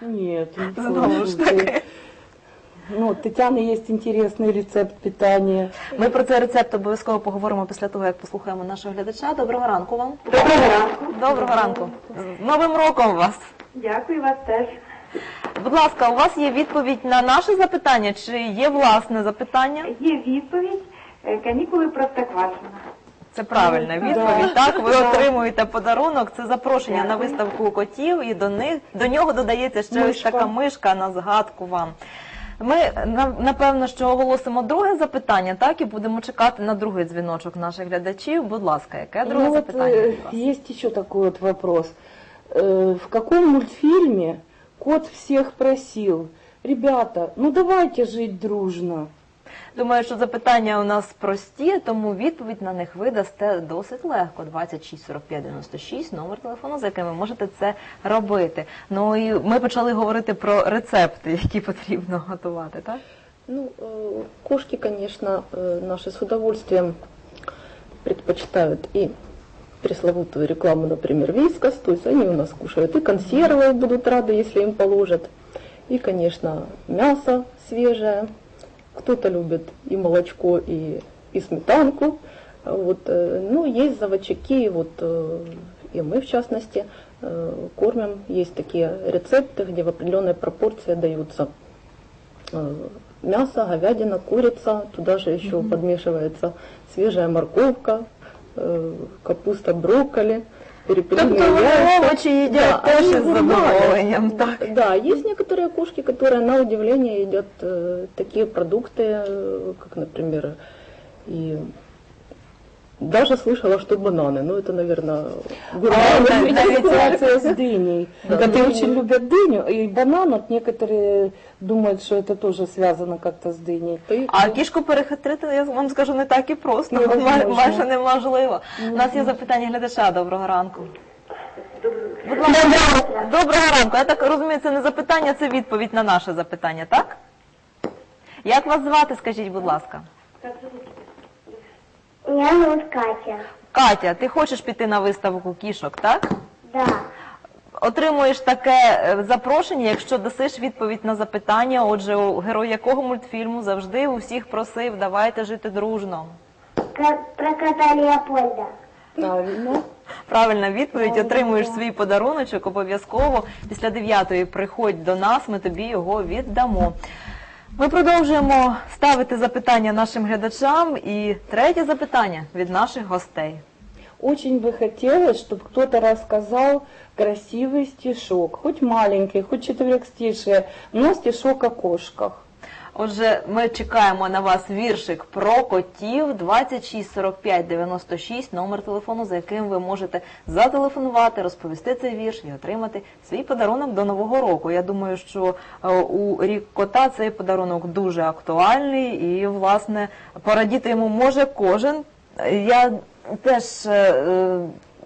Нет, таки. Ну, у Тетяны есть интересный рецепт питания. Ми про цей рецепт обов'язково поговоримо після того, як послухаємо нашого глядача. Доброго ранку вам. Доброго ранку. Доброго ранку. З Новим роком вас. Дякую вас теж. Будь ласка, у вас є відповідь на наше запитання чи є власне запитання? Є відповідь. Е, Канікули Простоквашино. Це правильна відповідь. Так, ви отримуєте подарунок. Це запрошення на виставку котів, і до них до нього додається ще ось Мишка. така мишка на згадку вам. Ми на- напевно, що оголосимо друге запитання, так і будемо чекати на другий дзвіночок наших глядачів. Будь ласка, яке друге Ну, вот, запитання? э, від вас? есть еще такой вот вопрос. Э, В каком мультфильме кот всех просил, ребята, ну давайте жить дружно? Думаю, що запитання у нас прості, тому відповідь на них ви дасте досить легко. 26 45 96, номер телефону, за яким ви можете це робити. Ну і ми почали говорити про рецепти, які потрібно готувати, так? Ну, э, кошки, конечно, э, наши с удовольствием предпочитают и пресловутую рекламу, например, вискас, то есть они у нас кушают и консервы будут рады, если им положат, и, конечно, мясо свежее. Кто-то любит и молочко, и, и сметанку. Вот, э, ну, есть заводчики, вот, э, и мы, в частности, э, кормим. Есть такие рецепты, где в определенной пропорции даются мясо, говядина, курица, туда же еще подмешивается свежая морковка, капуста, брокколи, перепелиные Тобто яйца. овочі їдять Да, теж они із гурманы. задоволенням, так. Да, есть некоторые кошки, которые на удивление едят э, такие продукты, э, как, например, и даже слышала, что бананы. Ну, это, наверное, А гурманы. это ассоциация с дыней. Да. Коты Ну, очень любят дыню, и банан, вот некоторые думают, что это тоже связано как-то с дыней. Ты- А кішку перехитрити, я вам скажу, не так і просто, Невозможно. Май- майже неможливо. У нас є запитання глядача. Доброго ранку. Будь ласка, доброго ранку. Я так розумію, це не запитання, це відповідь на наше запитання, так? Як вас звати, скажіть, будь ласка? Меня зовут Катя. Катя, ти хочеш піти на виставку кішок, так? Да. Отримуєш таке е, запрошення, якщо дасиш відповідь на запитання. Отже, у герой якого мультфільму завжди усіх просив, давайте жити дружно. Про, про кота Леопольда. Правильно. Правильна відповідь, отримуєш свій подаруночок обов'язково. Після дев'ятої приходь до нас, ми тобі його віддамо. Ми продовжуємо ставити запитання нашим глядачам. І третє запитання від наших гостей. Очень бы хотелось, чтобы кто-то рассказал красивый стишок, хоть маленький, хоть четверостишие, но стишок о кошках. Отже, ми чекаємо на вас віршик про котів 26 45 96, номер телефону, за яким ви можете зателефонувати, розповісти цей вірш і отримати свій подарунок до нового року. Я думаю, що е, у рік кота цей подарунок дуже актуальний і, власне, порадіти йому може кожен. Я теж. е, е,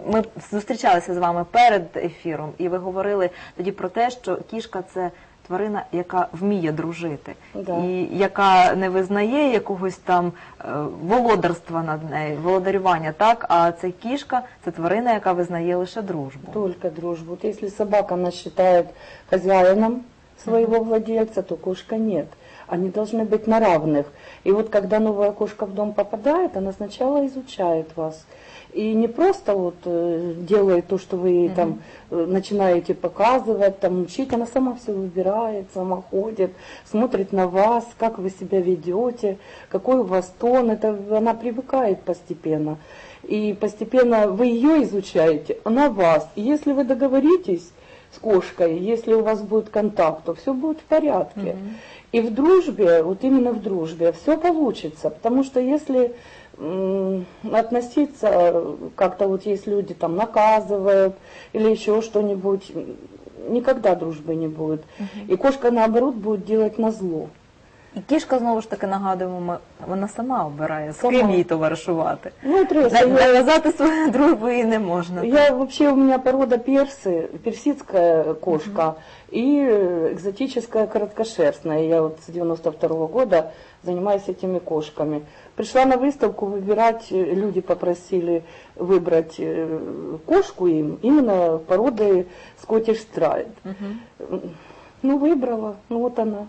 Ми зустрічалися з вами перед ефіром, і ви говорили тоді про те, що кішка це тварина, яка вміє дружити, Да. і яка не визнає якогось там е, володарства над нею, володарювання, так? А це кішка, це тварина, яка визнає лише дружбу. Тільки дружбу. Если собака нас вважає хазяїном своего владельця, то кошка нет. Они должны быть на равных. И вот когда новая кошка в дом попадает, она сначала изучает вас. И не просто вот э, делает то, что вы ей там э, начинаете показывать, там учить, она сама все выбирает, сама ходит, смотрит на вас, как вы себя ведете, какой у вас тон, это она привыкает постепенно. И постепенно вы ее изучаете, она вас. И если вы договоритесь с кошкой, если у вас будет контакт, то все будет в порядке. И в дружбе, вот именно в дружбе, все получится. Потому что если относиться э, как-то вот есть люди там наказывают или еще что-нибудь, никогда дружбы не будет. И кошка наоборот будет делать на зло. І кішка знову ж таки нагадуємо, ми- вона сама обирає, з Сама. ким їй товаришувати. Ну, Треса, На- я- Нав'язати свою дружбу їй не можна. Я вообще, у меня порода персы, персидская кошка и э, экзотическая короткошерстная. Я вот с 92 года занимаюсь этими кошками. Пришла на выставку выбирать, э, люди попросили выбрать э, кошку им, именно породы Scottish Stride. Ну, выбрала, ну вот она.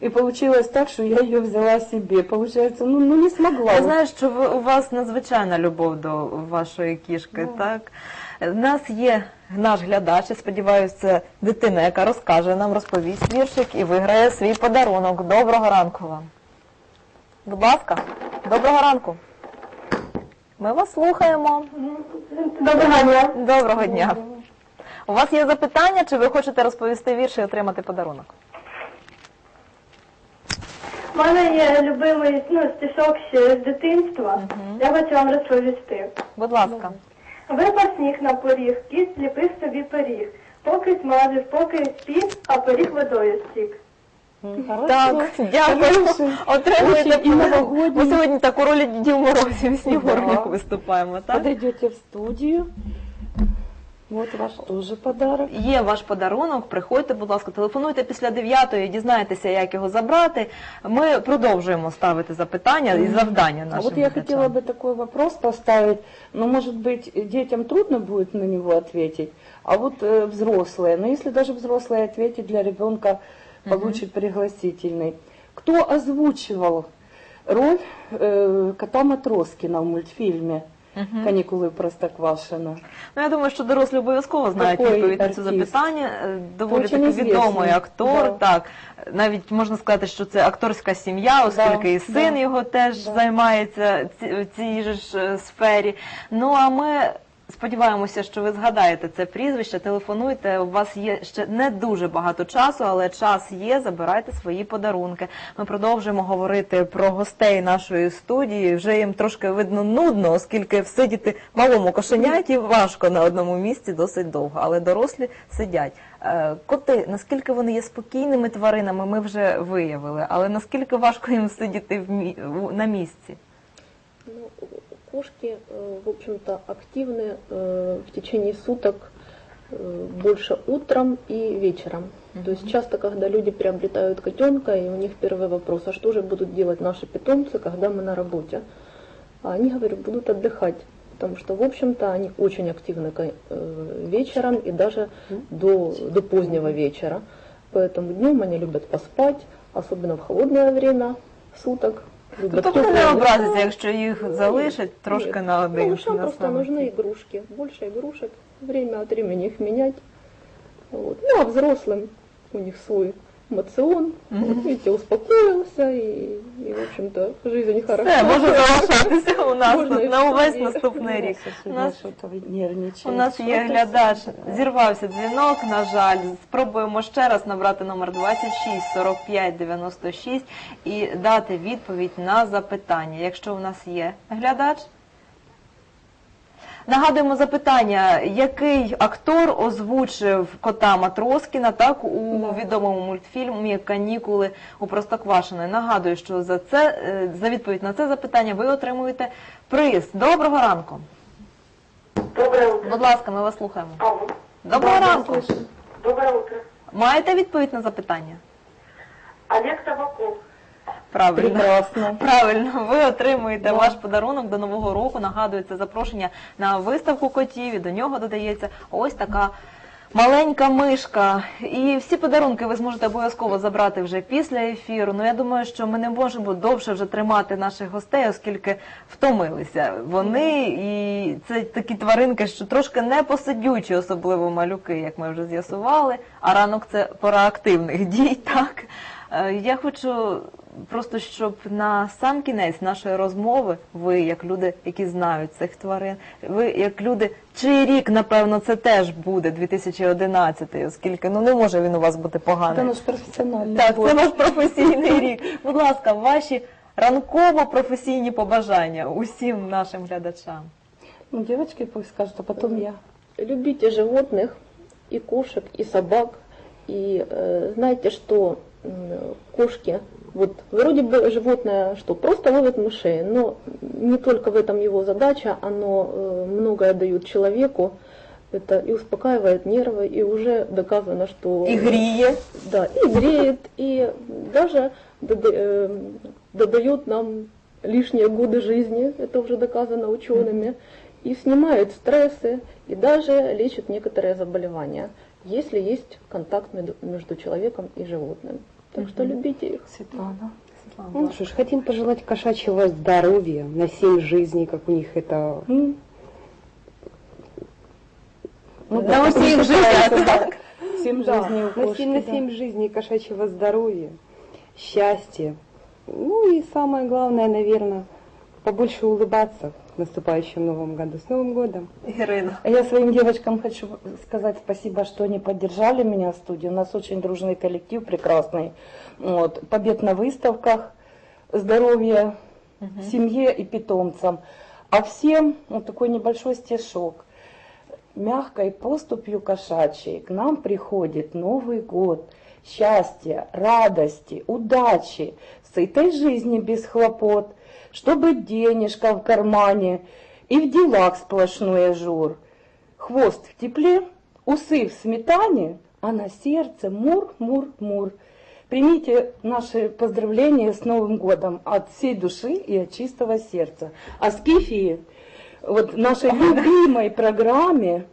И получилось так, что я ее взяла себе. Получается, ну, ну не смогла. Я знаю, що ви, у вас надзвичайна любов до вашої кішки, так? У нас є наш глядач, я сподіваюся, це дитина, яка розкаже нам, розповість віршик і виграє свій подарунок. Доброго ранку вам. Будь ласка, доброго ранку. Ми вас слухаємо. Доброго дня. Доброго дня. У вас є запитання, чи ви хочете розповісти вірш і отримати подарунок? У мене є любимий ну, стишок ще з дитинства. Я хочу вам розповісти. Будь ласка. Випав сніг на поріг, кіт зліпив собі пиріг. Поки смажив, поки спів, а поріг водою стік. Так, дякую. Отримуєте Очень і подарунок. новогодній. Ми сьогодні так у ролі Дідів Морозів і Снігурник Да. виступаємо, так? Подойдете в студию. Вот ваш тоже подарок. Є ваш подарунок, приходьте, будь ласка, телефонуйте після 9-ї, дізнаєтеся, як його забрати. Ми продовжуємо ставити запитання і завдання А нашим вот я глядачам. хотела бы такой вопрос поставить, но может быть детям трудно будет на него ответить, а вот э, взрослые, но если даже взрослые ответить для ребенка получит пригласительный. Кто озвучивал роль э, кота Матроскина в мультфильме Мгм. канікули Простоквашино»? Ну, я думаю, що дорослі обов'язково знають Такий відповідь на це артист. запитання. Е, Доволі Очень таки известний. відомий актор. Да. Так, навіть можна сказати, що це акторська сім'я, оскільки і син да. його теж Да. займається ці- в цій же ж е, сфері. Ну а ми. Сподіваємося, що ви згадаєте це прізвище, телефонуйте. У вас є ще не дуже багато часу, але час є. Забирайте свої подарунки. Ми продовжуємо говорити про гостей нашої студії. Вже їм трошки видно нудно, оскільки всидіти малому кошеняті важко на одному місці досить довго, але дорослі сидять. Е, Коти, наскільки вони є спокійними тваринами, ми вже виявили, але наскільки важко їм сидіти на місці? Кошки, э, в общем-то, активны э, в течение суток э, больше утром и вечером. То есть часто, когда люди приобретают котенка, и у них первый вопрос, а что же будут делать наши питомцы, когда мы на работе? А они, говорю, будут отдыхать, потому что, в общем-то, они очень активны вечером и даже до, до позднего вечера. Поэтому днем они любят поспать, особенно в холодное время суток. Любят Тобто вони не теплое образяться, место. якщо їх залишать трошки Нет. на один. Малышам на просто самотній. нужны игрушки, больше игрушек, время от времени их менять. Вот. Ну а взрослым у них свой видите, успокоился и, и, в общем-то, жизнь хороша. Все, може залишатися у нас Можна і на увесь наступний рік. У нас. У нас є глядач. Зірвався дзвінок, на жаль. Спробуємо ще раз набрати номер 26 45 96 і дати відповідь на запитання. Якщо у нас є глядач. Нагадуємо запитання, який актор озвучив кота Матроскіна так у відомому мультфільмі Канікули у Простоквашино. Нагадую, що за це е, за відповідь на це запитання ви отримуєте приз. Доброго ранку. Доброе утро. Будь ласка, ми вас слухаємо. Алло. Доброго ранку. Доброе утро. Маєте відповідь на запитання? Олег Табаков. Правильно. Прекрасно. Правильно, ви отримуєте ваш подарунок до нового року. Нагадую, це запрошення на виставку котів. І до нього додається ось така маленька мишка. І всі подарунки ви зможете обов'язково забрати вже після ефіру. Ну я думаю, що ми не можемо довше вже тримати наших гостей, оскільки втомилися. Вони і це такі тваринки, що трошки не посидючі, особливо малюки, як ми вже з'ясували. А ранок це пора активних дій. Так Е, я хочу просто, щоб на сам кінець нашої розмови, ви, як люди, які знають цих тварин, ви як люди, чий рік, напевно, це теж буде 2011, оскільки ну не може він у вас бути Это поганий. наш профессиональный Так, год. це ваш професійний рік. Будь ласка, ваші ранково-професійні побажання усім нашим глядачам. Ну, девочки пусть скажут, а потом я. Любите животных, и кошек, и собак. И э, знаете, что м, кошки, вот вроде бы животное, что просто ловит мышей, но не только в этом его задача, оно э, многое дает человеку. Это и успокаивает нервы, и уже доказано, что... І гріє. Да, и греет, и даже дода- э, додает нам лишние годы жизни, это уже доказано учеными, и снимает стрессы, и даже лечит некоторые заболевания. если есть контакт между, между человеком и животным. Так что любите их. Светлана. Ну что ж, хотим пожелать кошачьего здоровья на семь жизней, как у них это М. Ну, На да, так да. Семь Да, жизней у на кошки, семь, на да. семь жизней кошачьего здоровья, счастья. Ну и самое главное, наверное, побольше улыбаться в наступающем Новом году. С Новым годом! Ірина. А Я своим девочкам хочу сказать спасибо, что они поддержали меня в студии. У нас очень дружный коллектив, прекрасный. Вот. Побед на выставках, здоровья семье и питомцам. А всем вот такой небольшой стишок. Мягкой поступью кошачьей к нам приходит Новый год. Счастья, радости, удачи, сытой жизни без хлопот, чтобы денежка в кармане и в делах сплошной ажур. Хвост в тепле, усы в сметане, а на сердце мур-мур-мур. Примите наши поздравления с Новым годом от всей души и от чистого сердца. А Скифии, вот нашей любимой программе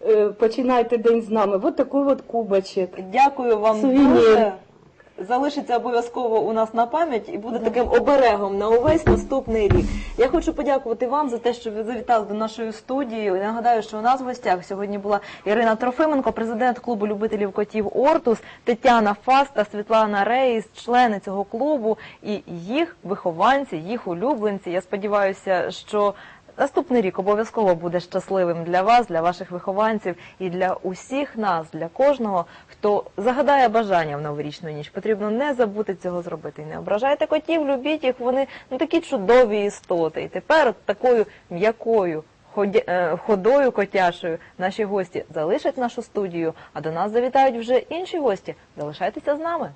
э, «Починайте день з нами», вот такой вот кубочек. Дякую вам Сувенір. дуже. Залишиться обов'язково у нас на пам'ять і буде таким оберегом на увесь наступний рік. Я хочу подякувати вам за те, що ви завітали до нашої студії. Нагадаю, що у нас в гостях сьогодні була Ірина Трофименко, президент клубу любителів котів Ортус, Тетяна Фаста, Світлана Рейс, члени цього клубу і їх вихованці, їх улюбленці. Я сподіваюся, що Наступний рік обов'язково буде щасливим для вас, для ваших вихованців і для усіх нас, для кожного, хто загадає бажання в новорічну ніч. Потрібно не забути цього зробити. Не ображайте котів, любіть їх. Вони ну такі чудові істоти. І тепер такою м'якою е, ходою котячою наші гості залишать нашу студію. А до нас завітають вже інші гості. Залишайтеся з нами.